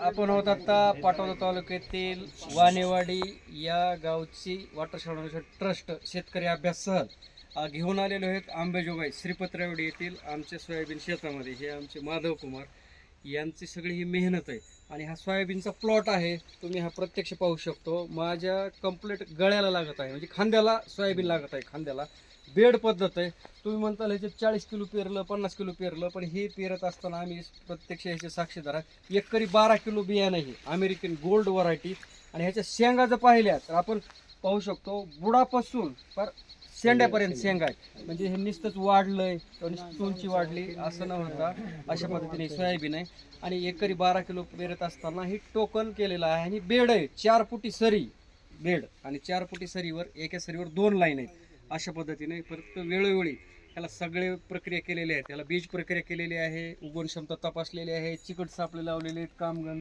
आपण होत आता पाटोदा तालुक्यातील वानेवाडी या गावची वॉटर शॉर्टेशन ट्रस्ट शेतकरी अभ्यास सहल घेऊन आलेलो आहेत आंबेजोगाई श्रीपत्रावडी येथील आमच्या सोयाबीन शेतामध्ये. हे आमचे माधव कुमार यांची सगळी ही मेहनत आहे. आणि हा सोयाबीनचा प्लॉट आहे तुम्ही हा प्रत्यक्ष पाहू शकतो. माझ्या कंप्लीट गळ्याला लागत आहे. म्हणजे खांद्याला सोयाबीन लागत आहे खांद्याला. बेड पद्धत आहे. तुम्ही म्हणताल ह्याच्यात चाळीस किलो पेरलं पन्नास किलो पेरलं पण हे पेरत असताना आम्ही प्रत्यक्ष ह्याचे साक्षीदार आहे एकरी बारा किलो बियाणं आहे. अमेरिकन गोल्ड व्हरायटी आणि ह्याच्या शेंगा जर पाहिल्या तर आपण पाहू शकतो बुडापासून पर शेंड्यापर्यंत शेंगा. आहे म्हणजे हे नुसतंच वाढलंय नुसतं उंची वाढली असं न होता अशा पद्धतीने सोयाबीन आहे. आणि एकरी बारा किलो पेरत असताना ही टोकन केलेलं आहे आणि बेड आहे चार फुटी सरी. बेड आणि चार फुटी सरीवर एका सरीवर दोन लाईन आहेत. अशा पद्धतीने परत वेळोवेळी त्याला सगळे प्रक्रिया केलेल्या आहेत. त्याला बीज प्रक्रिया केलेली आहे उगवण क्षमता तपासलेली आहे चिकट सापळे लावलेले आहेत कामगण